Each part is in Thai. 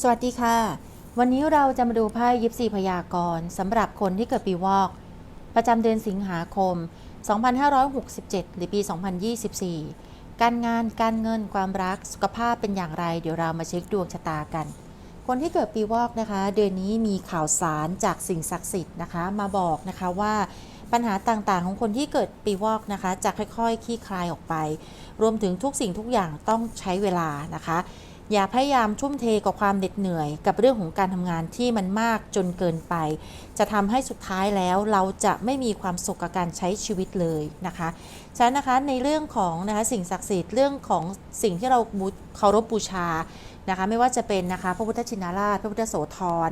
สวัสดีค่ะ วันนี้เราจะมาดูไพ่ยิปซีพยากรณ์สำหรับคนที่เกิดปีวอก ประจำเดือนสิงหาคม 2567 หรือปี 2024 การงานการเงินความรักสุขภาพเป็นอย่างไร เดี๋ยวเรามาเช็คดวงชะตากัน คนที่เกิดปีวอกนะคะ เดือนนี้มีข่าวสารจากสิ่งศักดิ์สิทธิ์นะคะ มาบอกนะคะว่าปัญหาต่างๆ ของคนที่เกิดปีวอกนะคะ จะค่อยๆคลี่คลายออกไป รวมถึงทุกสิ่งทุกอย่างต้องใช้เวลานะคะ อย่าพยายามชุ่มเทกับความเหน็ดเหนื่อย กับเรื่องของการทำงานที่มันมากจนเกินไป จะทำให้สุดท้ายแล้วเราจะไม่มีความสุขกับการใช้ชีวิตเลยนะคะฉะนั้นนะคะในเรื่องของนะคะสิ่งศักดิ์สิทธิ์เรื่องของสิ่งที่เราเคารพบูชานะคะไม่ว่าจะเป็นนะคะพระพุทธชินราช พระพุทธโสธร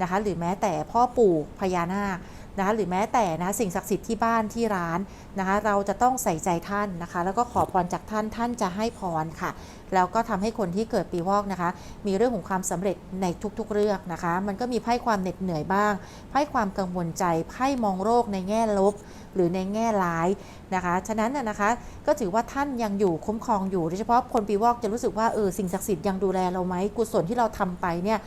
นะคะหรือแม้แต่พ่อปู่พญานาคนะคะหรือแม้แต่นะสิ่งศักดิ์สิทธิ์ที่บ้านที่ร้านนะคะเราจะต้องใส่ใจท่านนะคะ แล้วก็ขอพรจากท่านท่านจะให้พรค่ะ แล้วก็ทำให้คนที่เกิดปีวอกนะคะ มีเรื่องของความสำเร็จในทุกๆเรื่องนะคะ มันก็มีไพ่ความเหน็ดเหนื่อยบ้าง ไพ่ความกังวลใจ ไพ่มองโรคในแง่ลบ หรือในแง่ร้ายนะคะ ฉะนั้นนะคะก็ถือว่าท่านยังอยู่คุ้มครองอยู่ โดยเฉพาะคนปีวอกจะรู้สึกว่าเออสิ่งศักดิ์สิทธิ์ยังดูแลเราไหมกุศลที่เราทำไปเนี่ย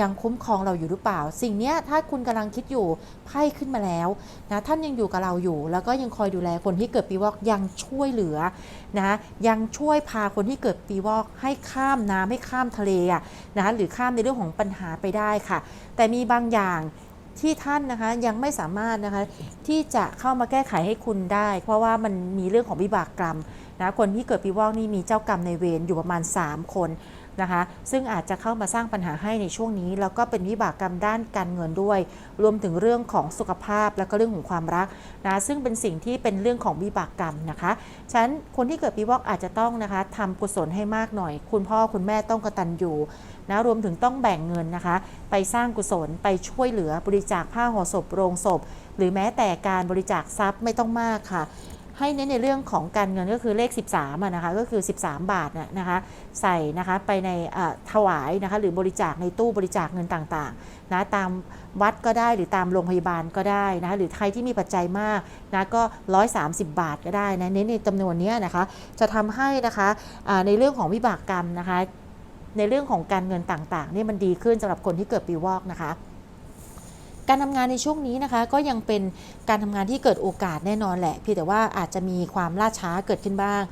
ยังคุ้มครองเราอยู่หรือเปล่า สิ่งนี้ถ้าคุณกำลังคิดอยู่ไพ่ขึ้นมาแล้วนะท่านยังอยู่กับเราอยู่ แล้วก็ยังคอยดูแลคนที่เกิดปีวอกยังช่วยเหลือนะยังช่วยพาคนที่เกิดปีวอกให้ข้ามน้ำให้ข้ามทะเลอะนะคะหรือข้ามในเรื่องของปัญหาไปได้ค่ะ แต่มีบางอย่างที่ท่านนะคะยังไม่สามารถนะคะที่จะเข้ามาแก้ไขให้คุณได้ เพราะว่ามันมีเรื่องของวิบากกรรมนะคนที่เกิดปีวอกนี่มีเจ้ากรรมในเวรอยู่ประมาณ 3 คน นะคะซึ่งอาจจะเข้ามาสร้างปัญหาให้ในช่วงนี้ แล้วก็เป็นวิบากกรรมด้านการเงินด้วย รวมถึงเรื่องของสุขภาพแล้วก็เรื่องของความรักนะซึ่งเป็นสิ่งที่เป็นเรื่องของวิบากกรรมนะคะฉะนั้นคนที่เกิดปีวอกอาจจะต้องนะคะทำกุศลให้มากหน่อย คุณพ่อคุณแม่ต้องกระตัญญูนะรวมถึงต้องแบ่งเงินนะคะ ไปสร้างกุศลไปช่วยเหลือบริจาคผ้าห่อศพโรงศพ หรือแม้แต่การบริจาคทรัพย์ไม่ต้องมากค่ะ ให้เน้นในเรื่องของการเงินก็คือเลข 13อะนะคะก็คือ 13 บาทน่ะนะคะใส่นะคะไปในถวายนะคะหรือบริจาคในตู้บริจาคเงินต่างๆนะตามวัดก็ได้หรือตามโรงพยาบาลก็ได้นะคะหรือใครที่มีปัจจัยมากนะก็ 130 บาทก็ได้นะเน้นในจำนวนเนี้ยนะคะจะทำให้นะคะอ่าในเรื่องของวิบากกรรมนะคะในเรื่องของการเงินต่างๆนี่มันดีขึ้นสำหรับคนที่เกิดปีวอกนะคะ การทำงานในช่วงนี้นะคะ ก็ยังเป็นการทำงานที่เกิดโอกาสแน่นอนแหละเพียงแต่ว่าอาจจะมีความล่าช้าเกิดขึ้นบ้าง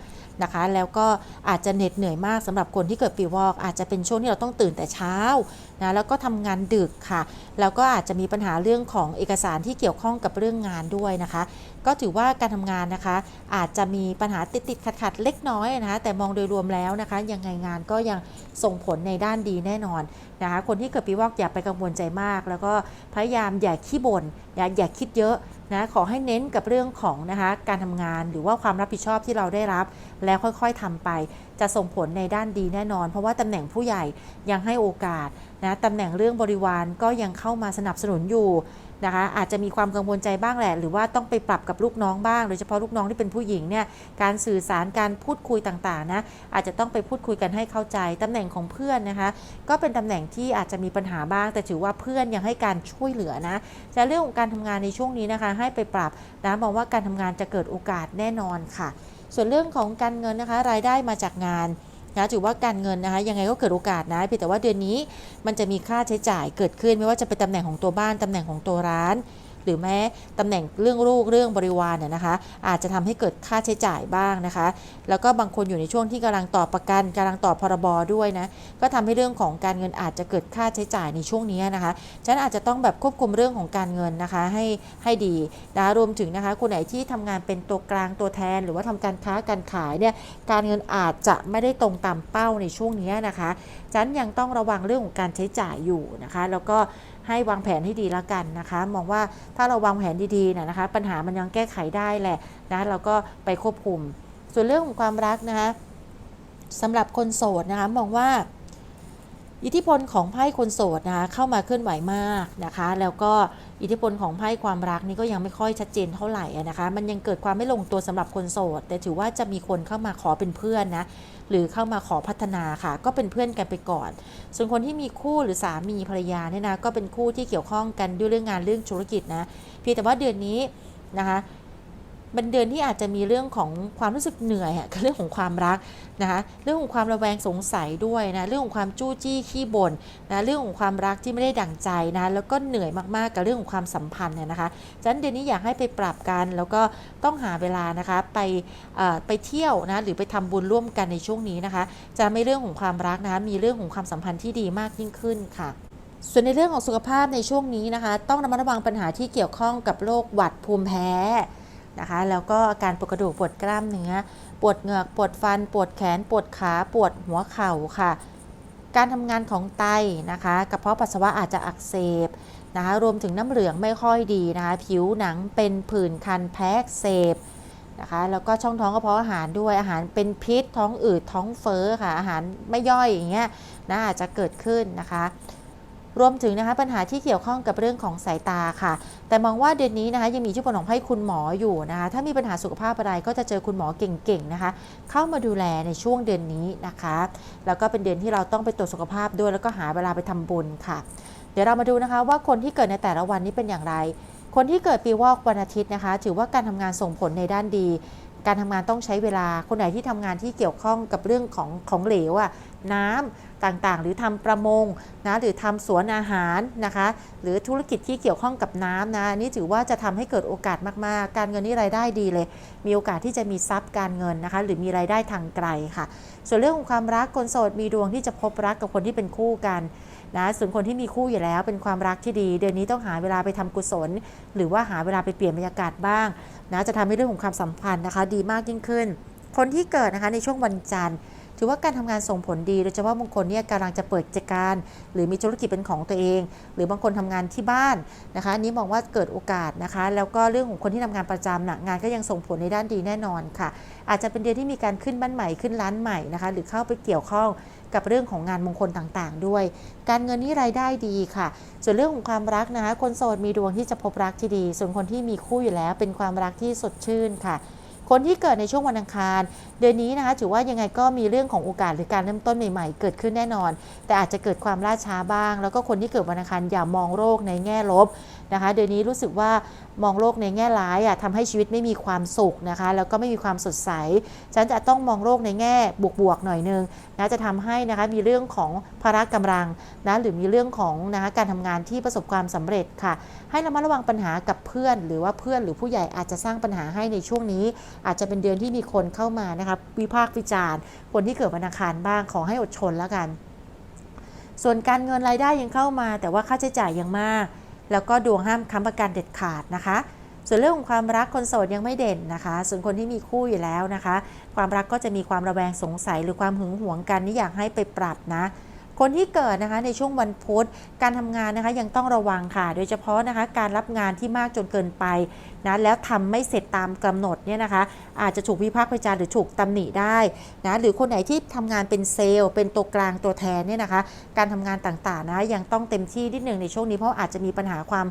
นะคะ แล้วก็อาจจะเหน็ดเหนื่อยมากสำหรับคนที่เกิดปีวอก อาจจะเป็นช่วงที่เราต้องตื่นแต่เช้านะแล้วก็ทำงานดึกค่ะ แล้วก็อาจจะมีปัญหาเรื่องของเอกสารที่เกี่ยวข้องกับเรื่องงานด้วยนะคะ ก็ถือว่าการทำงานนะคะ อาจจะมีปัญหาติดติดขัดขัดเล็กน้อยนะคะแต่มองโดยรวมแล้วนะคะ ยังไงงานก็ยังส่งผลในด้านดีแน่นอนนะคะคนที่เกิดปีวอกอย่าไปกังวลใจมาก แล้วก็พยายามอย่าขี้บ่นอย่าอย่าคิดเยอะ นะขอให้เน้นกับเรื่องของนะคะการทำงานหรือว่าความรับผิดชอบที่เราได้รับ แล้วค่อยๆทำไป จะส่งผลในด้านดีแน่นอน เพราะว่าตำแหน่งผู้ใหญ่ยังให้โอกาสนะตำแหน่งเรื่องบริวารก็ยังเข้ามาสนับสนุนอยู่ นะคะ อาจจะมีความกังวลใจบ้างแหละ หรือว่าต้องไปปรับกับลูกน้องบ้าง โดยเฉพาะลูกน้องที่เป็นผู้หญิงเนี่ยการสื่อสารการพูดคุยต่างๆนะอาจจะต้องไปพูดคุยกันให้เข้าใจตำแหน่งของเพื่อนนะคะ ก็เป็นตำแหน่งที่อาจจะมีปัญหาบ้าง แต่ถือว่าเพื่อนยังให้การช่วยเหลือนะแต่เรื่องของการทำงานในช่วงนี้นะคะ ให้ไปปรับนะมองว่าการทำงานจะเกิดโอกาสแน่นอนค่ะ ส่วนเรื่องของการเงินนะคะ รายได้มาจากงาน นะถือว่าการเงินนะคะยังไงก็เกิดโอกาสนะเพียงแต่ว่าเดือนนี้มันจะมีค่าใช้จ่ายเกิดขึ้นไม่ว่าจะเป็นตำแหน่งของตัวบ้านตำแหน่งของตัวร้าน หรือแม้ตำแหน่งเรื่องลูกเรื่องบริวารเนี่ยนะคะ อาจจะทำให้เกิดค่าใช้จ่ายบ้างนะคะ แล้วก็บางคนอยู่ในช่วงที่กำลังต่อประกันกำลังต่อพรบด้วยนะก็ทำให้เรื่องของการเงินอาจจะเกิดค่าใช้จ่ายในช่วงนี้นะคะฉะนั้นอาจจะต้องแบบควบคุมเรื่องของการเงินนะคะให้ให้ดีนะรวมถึงนะคะคนไหนที่ทำงานเป็นตัวกลางตัวแทน หรือว่าทำการค้าการขายเนี่ยการเงินอาจจะไม่ได้ตรงตามเป้าในช่วงนี้นะคะฉะนั้นยังต้องระวังเรื่องของการใช้จ่ายอยู่นะคะ แล้วก็ ให้วางแผนให้ดีแล้วกันนะคะ มองว่าถ้าเราวางแผนดีๆนยนะคะ ปัญหามันยังแก้ไขได้แหละนะเราก็ไปควบคุม ส่วนเรื่องของความรักนะคะสำหรับคนโสดนะคะมองว่าอิทธิพลของไพ่คนโสดนะคะเข้ามาเคลื่อนไหวมากนะคะ แล้วก็ อิทธิพลของไพ่ความรักนี่ก็ยังไม่ค่อยชัดเจนเท่าไหร่นะคะ มันยังเกิดความไม่ลงตัวสำหรับคนโสด แต่ถือว่าจะมีคนเข้ามาขอเป็นเพื่อนนะหรือเข้ามาขอพัฒนาค่ะ ก็เป็นเพื่อนกันไปก่อน ส่วนคนที่มีคู่หรือสามีภรรยาเนี่ยนะก็เป็นคู่ที่เกี่ยวข้องกันด้วยเรื่องงานเรื่องธุรกิจนะเพียงแต่ว่าเดือนนี้นะคะ เป็นเดือนที่อาจจะมีเรื่องของความรู้สึกเหนื่อยกับเรื่องของความรักนะคะเรื่องของความระแวงสงสัยด้วยนะเรื่องของความจู้จี้ขี้บ่นนะเรื่องของความรักที่ไม่ได้ดั่งใจนะแล้วก็เหนื่อยมากๆกับเรื่องของความสัมพันธ์เนี่ยนะคะฉะนั้นเดือนนี้อยากให้ไปปรับกัน แล้วก็ต้องหาเวลานะคะไปไปเที่ยวนะหรือไปทำบุญร่วมกันในช่วงนี้นะคะ จะไม่เรื่องของความรักนะคะมีเรื่องของความสัมพันธ์ที่ดีมากยิ่งขึ้นค่ะส่วนในเรื่องของสุขภาพในช่วงนี้นะคะ ต้องระมัดระวังปัญหาที่เกี่ยวข้องกับโรคหวัดภูมิแพ้ นะคะแล้วก็อาการปวดกระดูกปวดกล้ามเนื้อ ปวดเหงือกปวดฟัน ปวดแขน ปวดขา ปวดหัวเข่าค่ะ การทำงานของไตนะคะกระเพาะปัสสาวะอาจจะอักเสบนะคะรวมถึงน้ำเหลืองไม่ค่อยดีนะคะผิวหนังเป็นผื่นคันแพ้กเสบนะคะแล้วก็ช่องท้องกระเพาะอาหารด้วยอาหารเป็นพิษท้องอืดท้องเฟ้อค่ะอาหารไม่ย่อยอย่างเงี้ยนะอาจจะเกิดขึ้นนะคะ รวมถึงนะคะปัญหาที่เกี่ยวข้องกับเรื่องของสายตาค่ะ แต่มองว่าเดือนนี้นะคะยังมีอิทธิพลของให้คุณหมออยู่นะคะถ้ามีปัญหาสุขภาพอะไรก็จะเจอคุณหมอเก่งๆนะคะ เข้ามาดูแลในช่วงเดือนนี้นะคะ แล้วก็เป็นเดือนที่เราต้องไปตรวจสุขภาพด้วยแล้วก็หาเวลาไปทำบุญค่ะ เดี๋ยวเรามาดูนะคะว่าคนที่เกิดในแต่ละวันนี้เป็นอย่างไร คนที่เกิดปีวอกวันอาทิตย์นะคะ ถือว่าการทำงานส่งผลในด้านดีการทำงานต้องใช้เวลา คนไหนที่ทำงานที่เกี่ยวข้องกับเรื่องของของเหลวอะ น้ำต่างๆ หรือทำประมงนะหรือทำสวนอาหารนะคะหรือธุรกิจที่เกี่ยวข้องกับน้ำนะนี่ถือว่าจะทำให้เกิดโอกาสมากๆ การเงินนี่รายได้ดีเลย มีโอกาสที่จะมีทรัพย์การเงินนะคะหรือมีรายได้ทางไกลค่ะ ส่วนเรื่องของความรักคนโสดมีดวงที่จะพบรักกับคนที่เป็นคู่กันนะส่วนคนที่มีคู่อยู่แล้วเป็นความรักที่ดี เดือนนี้ต้องหาเวลาไปทำกุศล หรือว่าหาเวลาไปเปลี่ยนบรรยากาศบ้างนะจะทำให้เรื่องของความสัมพันธ์นะคะ ดีมากยิ่งขึ้น คนที่เกิดนะคะในช่วงวันจันทร์ ถือว่าการทำงานส่งผลดีโดยเฉพาะบางคนเนี่ยกำลังจะเปิดกิจการ หรือมีธุรกิจเป็นของตัวเอง หรือบางคนทำงานที่บ้านนะคะนี้มองว่าเกิดโอกาสนะคะ แล้วก็เรื่องของคนที่ทำงานประจำนะงานก็ยังส่งผลในด้านดีแน่นอนค่ะ อาจจะเป็นเดือนที่มีการขึ้นบ้านใหม่ขึ้นร้านใหม่นะคะ หรือเข้าไปเกี่ยวข้องกับเรื่องของงานมงคลต่างๆ ด้วย การเงินนี่รายได้ดีค่ะ ส่วนเรื่องของความรักนะคะ คนโสดมีดวงที่จะพบรักที่ดี ส่วนคนที่มีคู่อยู่แล้วเป็นความรักที่สดชื่นค่ะ คนที่เกิดในช่วงวันอังคาร เดือนนี้นะคะถือว่ายังไงก็มีเรื่องของโอกาสหรือการเริ่มต้นใหม่ๆ เกิดขึ้นแน่นอน แต่อาจจะเกิดความล่าช้าบ้าง แล้วก็คนที่เกิดวันอังคารอย่ามองโรคในแง่ลบนะคะ เดือนนี้รู้สึกว่ามองโลกในแง่ร้ายอะทำให้ชีวิตไม่มีความสุขนะคะ แล้วก็ไม่มีความสดใส ฉันจะต้องมองโลกในแง่บวกๆหน่อยนึงนะจะทำให้นะคะมีเรื่องของภาระกำลังนะหรือมีเรื่องของนะคะการทำงานที่ประสบความสำเร็จค่ะ ให้ระมัดระวังปัญหากับเพื่อน หรือว่าเพื่อนหรือผู้ใหญ่อาจจะสร้างปัญหาให้ในช่วงนี้ อาจจะเป็นเดือนที่มีคนเข้ามานะคะวิพากษ์วิจารณ์ คนที่เกิดวันอังคารบ้างขอให้อดทนแล้วกัน ส่วนการเงินรายได้ยังเข้ามา แต่ว่าค่าใช้จ่ายยังมาก แล้วก็ดวงห้ามค้ำประกันเด็ดขาดนะคะ ส่วนเรื่องของความรักคนโสดยังไม่เด่นนะคะ ส่วนคนที่มีคู่อยู่แล้วนะคะ ความรักก็จะมีความระแวงสงสัยหรือความหึงหวงกันนี่อยากให้ไปปรับนะ คนที่เกิดนะคะในช่วงวันพุธการทำงานนะคะยังต้องระวังค่ะ โดยเฉพาะนะคะการรับงานที่มากจนเกินไปนะแล้วทำไม่เสร็จตามกำหนดเนี่ยนะคะ อาจจะถูกวิพากษ์วิจารณ์หรือถูกตำหนิได้นะหรือคนไหนที่ทำงานเป็นเซลล์ เป็นตัวกลางตัวแทนเนี่ยนะคะ การทำงานต่างๆนะยังต้องเต็มที่นิดหนึ่งในช่วงนี้เพราะอาจจะมีปัญหาความ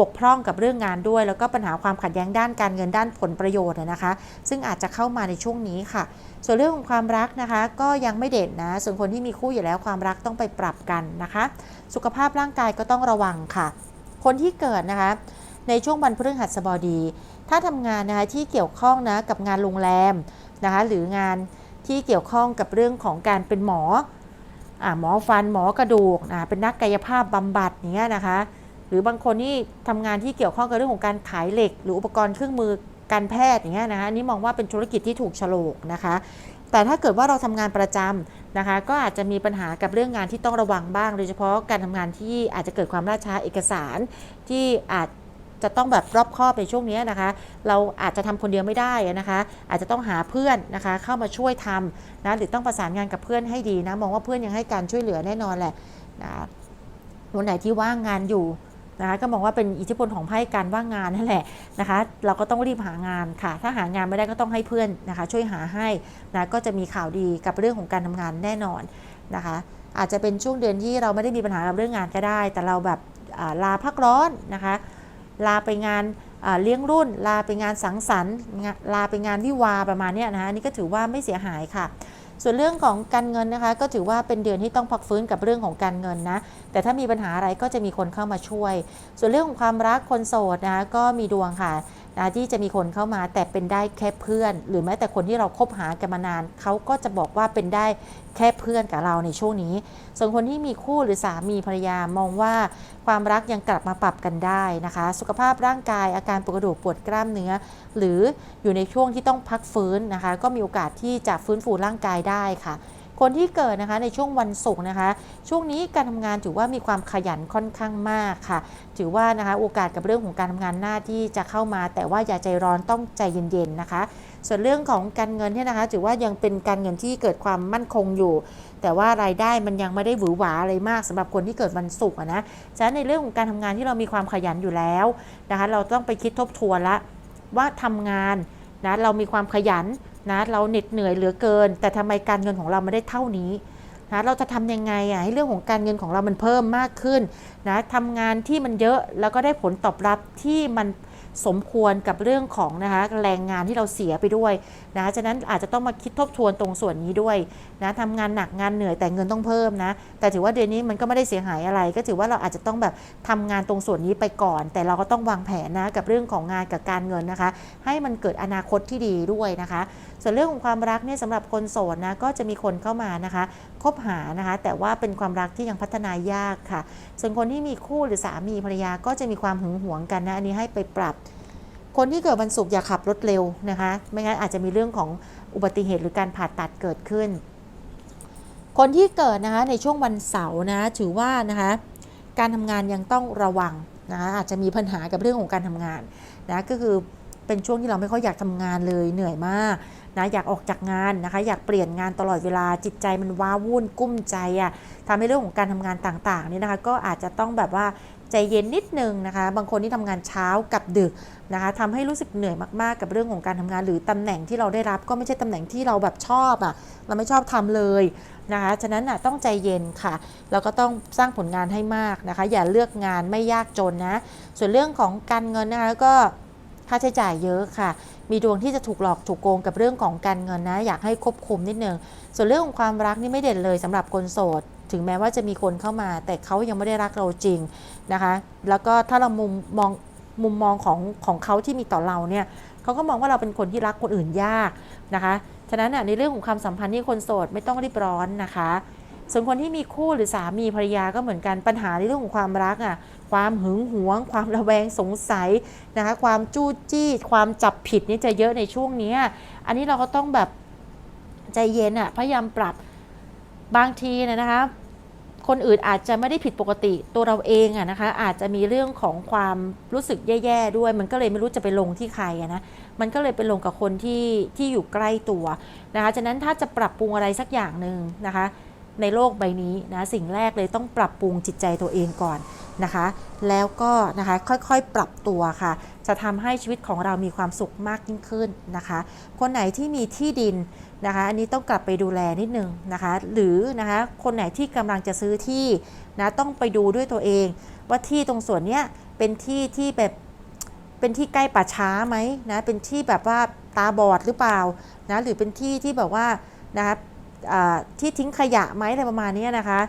บกพร่องกับเรื่องงานด้วย แล้วก็ปัญหาความขัดแย้งด้านการเงินด้านผลประโยชน์นะคะ ซึ่งอาจจะเข้ามาในช่วงนี้ค่ะ ส่วนเรื่องของความรักนะคะ ก็ยังไม่เด่นนะ ส่วนคนที่มีคู่อยู่แล้วความรักต้องไปปรับกันนะคะ สุขภาพร่างกายก็ต้องระวังค่ะ คนที่เกิดนะคะ ในช่วงวันพฤหัสบดี ถ้าทำงานนะคะที่เกี่ยวข้องนะกับงานโรงแรมนะคะ หรืองานที่เกี่ยวข้องกับเรื่องของการเป็นหมออหมอฟันหมอกระดูกเป็นนักกายภาพบำบัดอย่างเงี้ยนะคะ รือบางคนที่ทำงานที่เกี่ยวข้องกับเรื่องของการขายเหล็ก หรืออุปกรณ์เครื่องมือการแพทย์อย่างเงี้ยนะคะนนี้มองว่าเป็นธุรกิจที่ถูกโฉลกนะคะ แต่ถ้าเกิดว่าเราทำงานประจำนะคะ ก็อาจจะมีปัญหากับเรื่องงานที่ต้องระวังบ้าง โดยเฉพาะการทำงานที่อาจจะเกิดความล่าช้าเอกสาร ที่อาจจะต้องแบบรอบคอบในช่วงนี้นะคะ เราอาจจะทำคนเดียวไม่ได้นะคะ อาจจะต้องหาเพื่อนนะคะ เข้ามาช่วยทำนะหรือต้องประสานงานกับเพื่อนให้ดีนะ มองว่าเพื่อนยังให้การช่วยเหลือแน่นอนแหละนะวันไหนที่ว่างงานอยู่ นะคะก็มองว่าเป็นอิทธิพลของไพ่การว่างงานนั่นแหละนะคะเราก็ต้องรีบหางานค่ะ ถ้าหางานไม่ได้ก็ต้องให้เพื่อนนะคะ ช่วยหาให้นะก็จะมีข่าวดีกับเรื่องของการทำงานแน่นอนนะคะ อาจจะเป็นช่วงเดือนที่เราไม่ได้มีปัญหากับเรื่องงานก็ได้ แต่เราแบบลาพักร้อนนะคะ ลาไปงานเลี้ยงรุ่น ลาไปงานสังสรรค์ลาไปงานวิวาประมาณนี้นะคะนนี้ก็ถือว่าไม่เสียหายค่ะ ส่วนเรื่องของการเงินนะคะ ก็ถือว่าเป็นเดือนที่ต้องพักฟื้นกับเรื่องของการเงินนะ แต่ถ้ามีปัญหาอะไรก็จะมีคนเข้ามาช่วย ส่วนเรื่องของความรักคนโสดนะคะก็มีดวงค่ะ นะที่จะมีคนเข้ามาแต่เป็นได้แค่เพื่อน หรือแม้แต่คนที่เราคบหากันมานานเขาก็จะบอกว่าเป็นได้แค่เพื่อนกับเราในช่วงนี้ ส่วนคนที่มีคู่หรือสามีภรรยามองว่าความรักยังกลับมาปรับกันได้นะคะ สุขภาพร่างกายอาการปวดกระดูกปวดกล้ามเนื้อ หรืออยู่ในช่วงที่ต้องพักฟื้นนะคะ ก็มีโอกาสที่จะฟื้นฟูร่างกายได้ค่ะ คนที่เกิดนะคะในช่วงวันศุกร์นะคะ ช่วงนี้การทำงานถือว่ามีความขยันค่อนข้างมากค่ะ ถือว่านะคะโอกาสกับเรื่องของการทำงานหน้าที่จะเข้ามา แต่ว่าอย่าใจร้อนต้องใจเย็นๆนะคะ ส่วนเรื่องของการเงินเนี่ยนะคะ ถือว่ายังเป็นการเงินที่เกิดความมั่นคงอยู่ แต่ว่ารายได้มันยังไม่ได้หวือหวาอะไรมากสำหรับคนที่เกิดวันศุกร์นะฉะนั้นในเรื่องของการทำงานที่เรามีความขยันอยู่แล้วนะคะ เราต้องไปคิดทบทวนละว่าทำงานนะเรามีความขยัน นะเราเหน็ดเหนื่อยเหลือเกิน แต่ทำไมการเงินของเราไม่ได้เท่านี้นะเราจะทำยังไงอะให้เรื่องของการเงินของเรามันเพิ่มมากขึ้นนะทำงานที่มันเยอะแล้วก็ได้ผลตอบรับที่มันสมควรกับเรื่องของนะคะแรงงานที่เราเสียไปด้วยนะฉะนั้นอาจจะต้องมาคิดทบทวนตรงส่วนนี้ด้วยนะทำงานหนักงานเหนื่อยแต่เงินต้องเพิ่มนะแต่ถือว่าเดือนนี้มันก็ไม่ได้เสียหายอะไร ก็ถือว่าเราอาจจะต้องแบบทำงานตรงส่วนนี้ไปก่อน แต่เราก็ต้องวางแผนนะกับเรื่องของงานกับการเงินนะคะ ให้มันเกิดอนาคตที่ดีด้วยนะคะ ส่วนเรื่องของความรักเนี่ยสำหรับคนโสดนะก็จะมีคนเข้ามานะคะคบหานะคะ แต่ว่าเป็นความรักที่ยังพัฒนายากค่ะ ส่วนคนที่มีคู่หรือสามีภรรยาก็จะมีความหึงหวงกันนะอันนี้ให้ไปปรับ คนที่เกิดวันศุกร์อย่าขับรถเร็วนะคะ ไม่งั้นอาจจะมีเรื่องของอุบัติเหตุหรือการผ่าตัดเกิดขึ้น คนที่เกิดนะคะในช่วงวันเสาร์นะถือว่านะคะการทำงานยังต้องระวังนะคะอาจจะมีปัญหากับเรื่องของการทำงานนะก็คือเป็นช่วงที่เราไม่ค่อยอยากทำงานเลยเหนื่อยมาก นะอยากออกจากงานนะคะ อยากเปลี่ยนงานตลอดเวลาจิตใจมันว้าวุ่นกุ้มใจอะ่ะทำให้เรื่องของการทำงานต่างๆนี่นะคะ ก็อาจจะต้องแบบว่าใจเย็นนิดนึงนะคะ บางคนที่ทำงานเช้ากับดึกนะคะทำให้รู้สึกเหนื่อยมากๆ กับเรื่องของการทำงาน หรือตำแหน่งที่เราได้รับก็ไม่ใช่ตำแหน่งที่เราแบบชอบอะ่ะเราไม่ชอบทำเลยนะคะฉะนั้นอะต้องใจเย็นค่ะ แล้วก็ต้องสร้างผลงานให้มากนะคะ อย่าเลือกงานไม่ยากจนนะ ส่วนเรื่องของการเงินนะคะก็ ค่าใช้จ่ายเยอะค่ะ มีดวงที่จะถูกหลอกถูกโกงกับเรื่องของการเงินนะ อยากให้ควบคุมนิดนึง ส่วนเรื่องของความรักนี่ไม่เด่นเลยสำหรับคนโสด ถึงแม้ว่าจะมีคนเข้ามา แต่เขายังไม่ได้รักเราจริงนะคะ แล้วก็ถ้าเรามุมมองมุมมองของของเขาที่มีต่อเราเนี่ยเขาก็มองว่าเราเป็นคนที่รักคนอื่นยากนะคะ ฉะนั้นน่ะในเรื่องของความสัมพันธ์ที่คนโสดไม่ต้องรีบร้อนนะคะ ส่วนคนที่มีคู่หรือสามีภรรยาก็เหมือนกันปัญหาในเรื่องของความรักอะความหึงหวง ความระแวงสงสัยนะคะความจู้จี้ ความจับผิดนี่จะเยอะในช่วงนี้อันนี้เราก็ต้องแบบใจเย็นอะพยายามปรับบางทีเนยนะคะคนอื่นอาจจะไม่ได้ผิดปกติตัวเราเองอะนะคะ อาจจะมีเรื่องของความรู้สึกแย่ๆด้วย มันก็เลยไม่รู้จะไปลงที่ใครอะนะมันก็เลยไปลงกับคนที่ที่อยู่ใกล้ตัวนะคะฉะนั้นถ้าจะปรับปรุงอะไรสักอย่างหนึ่งนะคะ ในโลกใบนี้นะสิ่งแรกเลยต้องปรับปรุงจิตใจตัวเองก่อนนะคะ แล้วก็นะคะค่อยๆปรับตัวค่ะ จะทำให้ชีวิตของเรามีความสุขมากยิ่งขึ้นนะคะ คนไหนที่มีที่ดินนะคะอันนี้ต้องกลับไปดูแลนิดนึงนะคะ หรือนะคะคนไหนที่กำลังจะซื้อที่นะต้องไปดูด้วยตัวเอง ว่าที่ตรงส่วนเนี้ยเป็นที่ที่แบบเป็นที่ใกล้ป่าช้าไหมนะเป็นที่แบบว่าตาบอดหรือเปล่านะหรือเป็นที่ที่แบบว่านะคะ ที่ทิ้งขยะไหมอะไรประมาณนี้นะคะ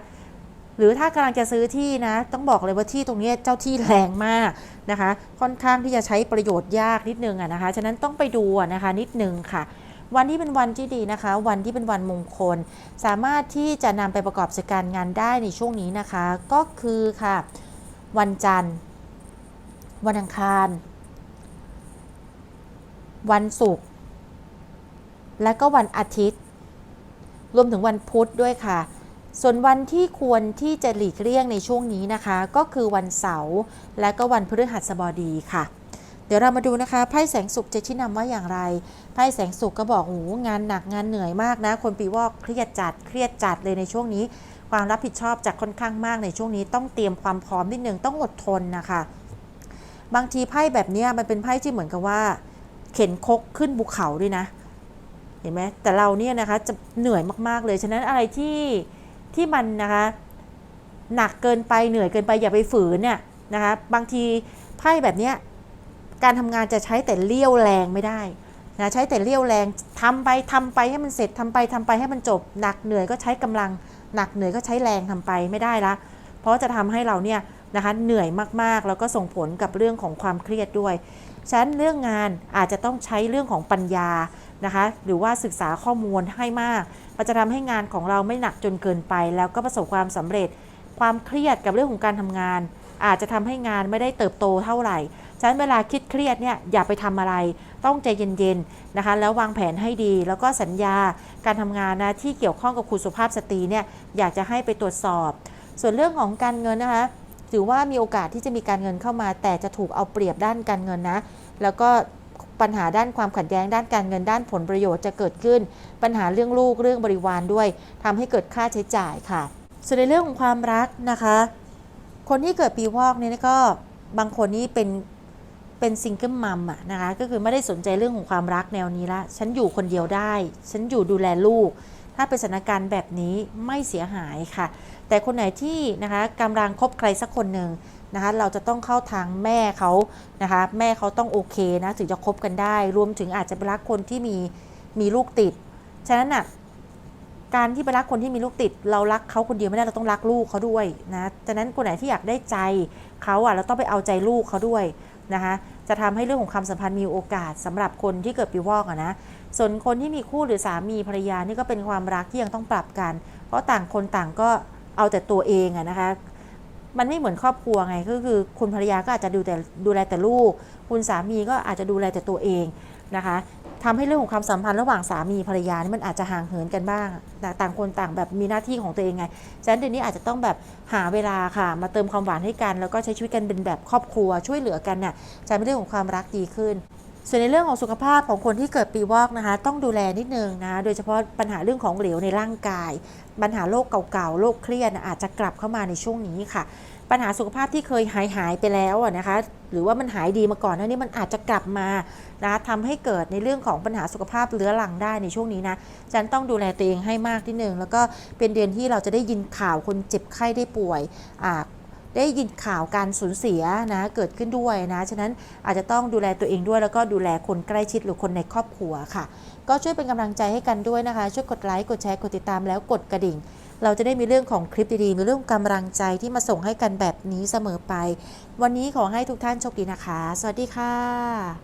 หรือถ้ากำลังจะซื้อที่นะ ต้องบอกเลยว่าที่ตรงนี้เจ้าที่แรงมากนะคะ ค่อนข้างที่จะใช้ประโยชน์ยากนิดนึงอะนะคะ ฉะนั้นต้องไปดูนะคะนิดนึงค่ะวันที่เป็นวันที่ดีนะคะ วันที่เป็นวันมงคล สามารถที่จะนำไปประกอบกิจการงานได้ในช่วงนี้นะคะ ก็คือค่ะ วันจันทร์ วันอังคาร วันศุกร์และก็วันอาทิตย์ รวมถึงวันพุธด้วยค่ะ ส่วนวันที่ควรที่จะหลีกเลี่ยงในช่วงนี้นะคะ ก็คือวันเสาร์และก็วันพฤหัสบดีค่ะ เดี๋ยวเรามาดูนะคะไพ่แสงสุขจะชี้นำว่าอย่างไรไพ่แสงสุขก็บอกโอ้งานหนักงานเหนื่อยมากนะ คนปีวอกเครียดจัดเครียดจัดเลยในช่วงนี้ ความรับผิดชอบจากค่อนข้างมากในช่วงนี้ต้องเตรียมความพร้อมนิดนึงต้องอดทนนะคะบางทีไพ่แบบนี้มันเป็นไพ่ที่เหมือนกับว่า เข็นคกขึ้นภูเขาด้วยนะเห็นไหมแต่เราเนี่ยนะคะจะเหนื่อยมากๆเลยฉะนั้นอะไรที่ที่มันนะคะหนักเกินไปเหนื่อยเกินไปอย่าไปฝืนเนี่ยนะคะบางทีไพ่แบบเนี้ยการทำงานจะใช้แต่เลี้ยวแรงไม่ได้นะใช้แต่เลี้ยวแรงทำไปทำไปให้มันเสร็จทำไปทำไปให้มันจบหนักเหนื่อยก็ใช้กำลังหนักเหนื่อยก็ใช้แรงทำไปไม่ได้ละ เพราะจะทำให้เราเนี่ยนะคะเหนื่อยมากๆ แล้วก็ส่งผลกับเรื่องของความเครียดด้วยฉะนั้นเรื่องงานอาจจะต้องใช้เรื่องของปัญญา นะคะ หรือว่าศึกษาข้อมูลให้มาก มันจะทำให้งานของเราไม่หนักจนเกินไป แล้วก็ประสบความสำเร็จ ความเครียดกับเรื่องของการทำงาน อาจจะทำให้งานไม่ได้เติบโตเท่าไหร่ฉะนั้นเวลาคิดเครียดเนี่ยอย่าไปทำอะไร ต้องใจเย็นๆนะคะ แล้ววางแผนให้ดี แล้วก็สัญญาการทำงานนะที่เกี่ยวข้องกับคุณสุภาพสตรีเนี่ยอยากจะให้ไปตรวจสอบ ส่วนเรื่องของการเงินนะคะถือว่ามีโอกาสที่จะมีการเงินเข้ามา แต่จะถูกเอาเปรียบด้านการเงินนะ แล้วก็ ปัญหาด้านความขัดแย้งด้านการเงินด้านผลประโยชน์จะเกิดขึ้น ปัญหาเรื่องลูกเรื่องบริวารด้วยทำให้เกิดค่าใช้จ่ายค่ะ ส่วนในเรื่องของความรักนะคะ คนที่เกิดปีวอกเนี่ยก็บางคนนี่เป็นเป็นซิงเกิลมัมอะนะคะก็คือไม่ได้สนใจเรื่องของความรักแนวนี้ละ ฉันอยู่คนเดียวได้ ฉันอยู่ดูแลลูก ถ้าเป็นสถานการณ์แบบนี้ไม่เสียหายค่ะ แต่คนไหนที่นะคะกำลังคบใครสักคนหนึ่งนะคะเราจะต้องเข้าทางแม่เขานะคะแม่เขาต้องโอเคนะถึงจะคบกันได้ รวมถึงอาจจะไปรักคนที่มีมีลูกติด ฉะนั้นอะการที่ไปรักคนที่มีลูกติด เรารักเขาคนเดียวไม่ได้เราต้องรักลูกเขาด้วยนะฉะนั้นคนไหนที่อยากได้ใจเขาอะเราต้องไปเอาใจลูกเขาด้วยนะคะจะทำให้เรื่องของความสัมพันธ์มีโอกาสสำหรับคนที่เกิดปีวอกอะนะส่วนคนที่มีคู่หรือสามีภรรยานี่ก็เป็นความรักที่ยังต้องปรับกัน เพราะต่างคนต่างก็ เอาแต่ตัวเองอะนะคะ มันไม่เหมือนครอบครัวไงก็คือคุณภรรยาก็อาจจะดูแต่ดูแลแต่ลูก คุณสามีก็อาจจะดูแลแต่ตัวเองนะคะทำให้เรื่องของความสัมพันธ์ระหว่างสามีภรรยานี่มันอาจจะห่างเหินกันบ้างแต่ต่างคนต่างแบบมีหน้าที่ของตัวเองไงฉะนั้นเดี๋ยวนี้อาจจะต้องแบบหาเวลาค่ะ มาเติมความหวานให้กัน แล้วก็ใช้ชีวิตกันเป็นแบบครอบครัวช่วยเหลือกันน่ะจะทำให้เรื่องของความรักดีขึ้น ส่วนในเรื่องของสุขภาพของคนที่เกิดปีวอกนะคะ ต้องดูแลนิดนึงนะโดยเฉพาะปัญหาเรื่องของเหลวในร่างกาย ปัญหาโรคเก่าๆโรคเครียดอาจจะกลับเข้ามาในช่วงนี้ค่ะ ปัญหาสุขภาพที่เคยหายหายไปแล้วนะคะ หรือว่ามันหายดีมาก่อนน้านี้มันอาจจะกลับมานะทำให้เกิดในเรื่องของปัญหาสุขภาพเรื้อรังได้ในช่วงนี้นะฉันต้องดูแลตัวเองให้มากนิดนึงแล้วก็เป็นเดือนที่เราจะได้ยินข่าวคนเจ็บไข้ได้ป่วยอ่า ได้ยินข่าวการสูญเสียนะเกิดขึ้นด้วยนะ ฉะนั้นอาจจะต้องดูแลตัวเองด้วย แล้วก็ดูแลคนใกล้ชิดหรือคนในครอบครัวค่ะ ก็ช่วยเป็นกำลังใจให้กันด้วยนะคะ ช่วยกดไลค์กดแชร์กดติดตามแล้วกดกระดิ่ง เราจะได้มีเรื่องของคลิปดีๆ มีเรื่องกำลังใจที่มาส่งให้กันแบบนี้เสมอไป วันนี้ขอให้ทุกท่านโชคดีนะคะ สวัสดีค่ะ